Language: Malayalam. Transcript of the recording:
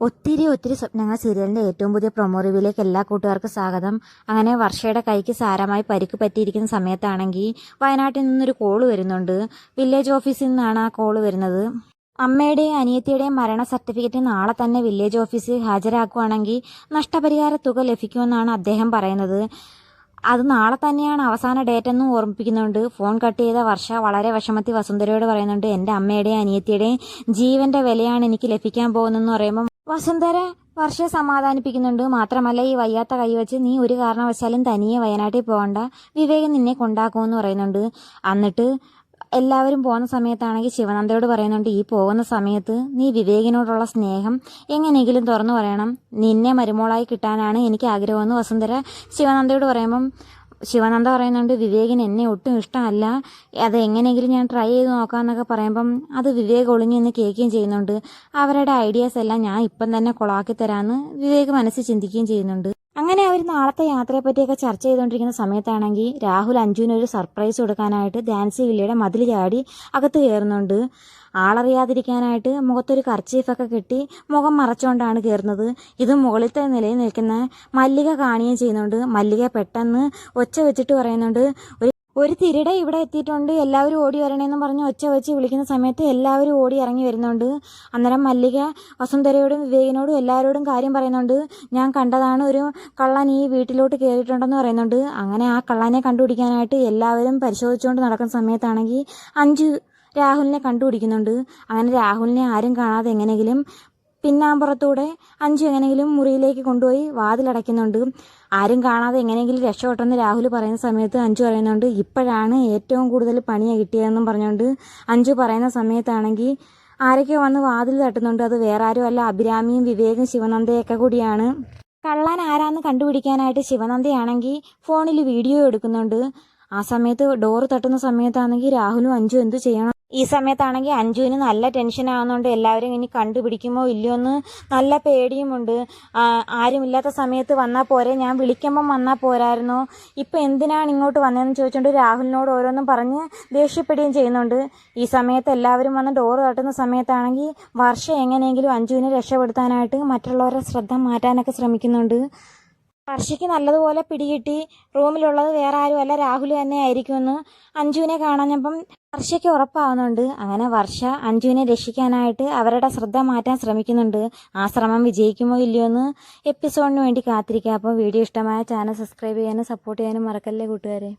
ഒത്തിരി ഒത്തിരി സ്വപ്നങ്ങൾ സീരിയലിന്റെ ഏറ്റവും പുതിയ പ്രൊമോ റിവ്യൂലേക്ക് എല്ലാ കൂട്ടുകാർക്കും സ്വാഗതം. അങ്ങനെ വർഷയുടെ കൈക്ക് സാരമായി പരിക്ക് പറ്റിയിരിക്കുന്ന സമയത്താണെങ്കിൽ വയനാട്ടിൽ നിന്നൊരു കോൾ വരുന്നുണ്ട്. വില്ലേജ് ഓഫീസിൽ നിന്നാണ് ആ കോൾ വരുന്നത്. അമ്മയുടെയും അനിയത്തിയുടെയും മരണ സർട്ടിഫിക്കറ്റ് നാളെ തന്നെ വില്ലേജ് ഓഫീസിൽ ഹാജരാക്കുകയാണെങ്കിൽ നഷ്ടപരിഹാര തുക ലഭിക്കുമെന്നാണ് അദ്ദേഹം പറയുന്നത്. അത് നാളെ തന്നെയാണ് അവസാന ഡേറ്റ് എന്നും ഓർമ്മിപ്പിക്കുന്നുണ്ട്. ഫോൺ കട്ട് ചെയ്ത വർഷ വളരെ വിഷമത്തിൽ വസുന്ധരയോട് പറയുന്നുണ്ട് എന്റെ അമ്മയുടെയും അനിയത്തിയുടെയും ജീവന്റെ വിലയാണ് എനിക്ക് ലഭിക്കാൻ പോകുന്നതെന്ന് പറയുമ്പോൾ വസുന്ധര വർഷം സമാധാനിപ്പിക്കുന്നുണ്ട്. മാത്രമല്ല ഈ വയ്യാത്ത കൈ വെച്ച് നീ ഒരു കാരണവശാലും തനിയെ വയനാട്ടിൽ പോകണ്ട. വിവേക് നിന്നെ കൊണ്ടാക്കുമെന്ന് പറയുന്നുണ്ട്. എന്നിട്ട് എല്ലാവരും പോകുന്ന സമയത്താണെങ്കിൽ ശിവനന്ദയോട് പറയുന്നുണ്ട് ഈ പോകുന്ന സമയത്ത് നീ വിവേകിനോടുള്ള സ്നേഹം എങ്ങനെയെങ്കിലും തുറന്നു പറയണം. നിന്നെ മരുമോളായി കിട്ടാനാണ് എനിക്ക് ആഗ്രഹമെന്ന് വസുന്ധര ശിവനന്ദയോട് പറയുമ്പം ശിവനന്ദ പറയുന്നുണ്ട് വിവേകിന് എന്നെ ഒട്ടും ഇഷ്ടമല്ല. അത് എങ്ങനെയെങ്കിലും ഞാൻ ട്രൈ ചെയ്ത് നോക്കാമെന്നൊക്കെ പറയുമ്പം അത് വിവേക് ഒളിഞ്ഞു നിന്ന് കേൾക്കുകയും ചെയ്യുന്നുണ്ട്. അവരുടെ ഐഡിയാസ് എല്ലാം ഞാൻ ഇപ്പം തന്നെ കൊളാക്കി തരാമെന്ന് വിവേക് മനസ്സിൽ ചിന്തിക്കുകയും ചെയ്യുന്നുണ്ട്. അങ്ങനെ അവർ നാളത്തെ യാത്രയെ പറ്റിയൊക്കെ ചർച്ച ചെയ്തുകൊണ്ടിരിക്കുന്ന സമയത്താണെങ്കിൽ രാഹുൽ അഞ്ജുവിന് ഒരു സർപ്രൈസ് കൊടുക്കാനായിട്ട് ഡാൻസി വില്ലയുടെ മതിൽ ചാടി അകത്ത് കയറുന്നുണ്ട്. ആളറിയാതിരിക്കാനായിട്ട് മുഖത്തൊരു കർച്ചീഫൊക്കെ കെട്ടി മുഖം മറച്ചുകൊണ്ടാണ് കയറുന്നത്. ഇത് മുകളിലത്തെ നിലയിൽ നിൽക്കുന്ന മല്ലിക കാണുകയും ചെയ്യുന്നുണ്ട്. മല്ലിക പെട്ടെന്ന് ഒച്ച വെച്ചിട്ട് പറയുന്നുണ്ട് ഒരു ഒരു തിരിട ഇവിടെ എത്തിയിട്ടുണ്ട്. എല്ലാവരും ഓടി വരണേന്ന് പറഞ്ഞ് ഒച്ച വെച്ച് വിളിക്കുന്ന സമയത്ത് എല്ലാവരും ഓടി ഇറങ്ങി വരുന്നുണ്ട്. അന്നേരം മല്ലിക വസുന്ധരയോടും വിവേകിനോടും എല്ലാവരോടും കാര്യം പറയുന്നുണ്ട്. ഞാൻ കണ്ടതാണ് ഒരു കള്ളൻ ഈ വീട്ടിലോട്ട് കയറിയിട്ടുണ്ടെന്ന് പറയുന്നുണ്ട്. അങ്ങനെ ആ കള്ളനെ കണ്ടുപിടിക്കാനായിട്ട് എല്ലാവരും പരിശോധിച്ചുകൊണ്ട് നടക്കുന്ന സമയത്താണെങ്കിൽ അഞ്ചു രാഹുലിനെ കണ്ടുപിടിക്കുന്നുണ്ട്. അങ്ങനെ രാഹുലിനെ ആരും കാണാതെ എങ്ങനെയെങ്കിലും പിന്നാമ്പുറത്തൂടെ അഞ്ചു എങ്ങനെയെങ്കിലും മുറിയിലേക്ക് കൊണ്ടുപോയി വാതിലടയ്ക്കുന്നുണ്ട്. ആരും കാണാതെ എങ്ങനെയെങ്കിലും രക്ഷപ്പെട്ടെന്ന് രാഹുൽ പറയുന്ന സമയത്ത് അഞ്ചു പറയുന്നുണ്ട് ഇപ്പോഴാണ് ഏറ്റവും കൂടുതൽ പണിയെ കിട്ടിയതെന്നും പറഞ്ഞുകൊണ്ട് അഞ്ചു പറയുന്ന സമയത്താണെങ്കിൽ ആരൊക്കെ വന്ന് വാതിൽ തട്ടുന്നുണ്ട്. അത് വേറെ ആരും അല്ല അഭിരാമിയും വിവേകും ശിവനന്ദയൊക്കെ കൂടിയാണ്. കള്ളൻ ആരാന്ന് കണ്ടുപിടിക്കാനായിട്ട് ശിവനന്ദയാണെങ്കിൽ ഫോണിൽ വീഡിയോ എടുക്കുന്നുണ്ട്. ആ സമയത്ത് ഡോറ് തട്ടുന്ന സമയത്താണെങ്കിൽ രാഹുലും അഞ്ചു എന്തു ചെയ്യണം? ഈ സമയത്താണെങ്കിൽ അഞ്ജുവിന് നല്ല ടെൻഷൻ ആവുന്നുണ്ട്. എല്ലാവരും ഇനി കണ്ടുപിടിക്കുമോ ഇല്ലയോ എന്ന് നല്ല പേടിയുമുണ്ട്. ആരുമില്ലാത്ത സമയത്ത് വന്നാൽ പോരെ? ഞാൻ വിളിക്കുമ്പം വന്നാൽ പോരായിരുന്നോ? ഇപ്പം എന്തിനാണ് ഇങ്ങോട്ട് വന്നതെന്ന് ചോദിച്ചുകൊണ്ട് രാഹുലിനോട് ഓരോന്നും പറഞ്ഞ് ദേഷ്യപ്പെടുകയും ചെയ്യുന്നുണ്ട്. ഈ സമയത്ത് എല്ലാവരും വന്ന് ഡോറ് തട്ടുന്ന സമയത്താണെങ്കിൽ വർഷം എങ്ങനെയെങ്കിലും അഞ്ജുവിനെ രക്ഷപ്പെടുത്താനായിട്ട് മറ്റുള്ളവരുടെ ശ്രദ്ധ മാറ്റാനൊക്കെ ശ്രമിക്കുന്നുണ്ട്. വർഷയ്ക്ക് നല്ലതുപോലെ പിടികിട്ടി. റൂമിലുള്ളത് വേറെ ആരും അല്ല രാഹുൽ തന്നെ ആയിരിക്കുമെന്ന് അഞ്ജുവിനെ കാണാഞ്ഞപ്പം വർഷയ്ക്ക് ഉറപ്പാവുന്നുണ്ട്. അങ്ങനെ വർഷ അഞ്ജുവിനെ രക്ഷിക്കാനായിട്ട് അവരുടെ ശ്രദ്ധ മാറ്റാൻ ശ്രമിക്കുന്നുണ്ട്. ആ ശ്രമം വിജയിക്കുമോ ഇല്ലയോ എന്ന് എപ്പിസോഡിന് വേണ്ടി കാത്തിരിക്കുക അപ്പോൾ വീഡിയോ ഇഷ്ടമായ ചാനൽ സബ്സ്ക്രൈബ് ചെയ്യാനും സപ്പോർട്ട് ചെയ്യാനും മറക്കല്ലേ കൂട്ടുകാരെ.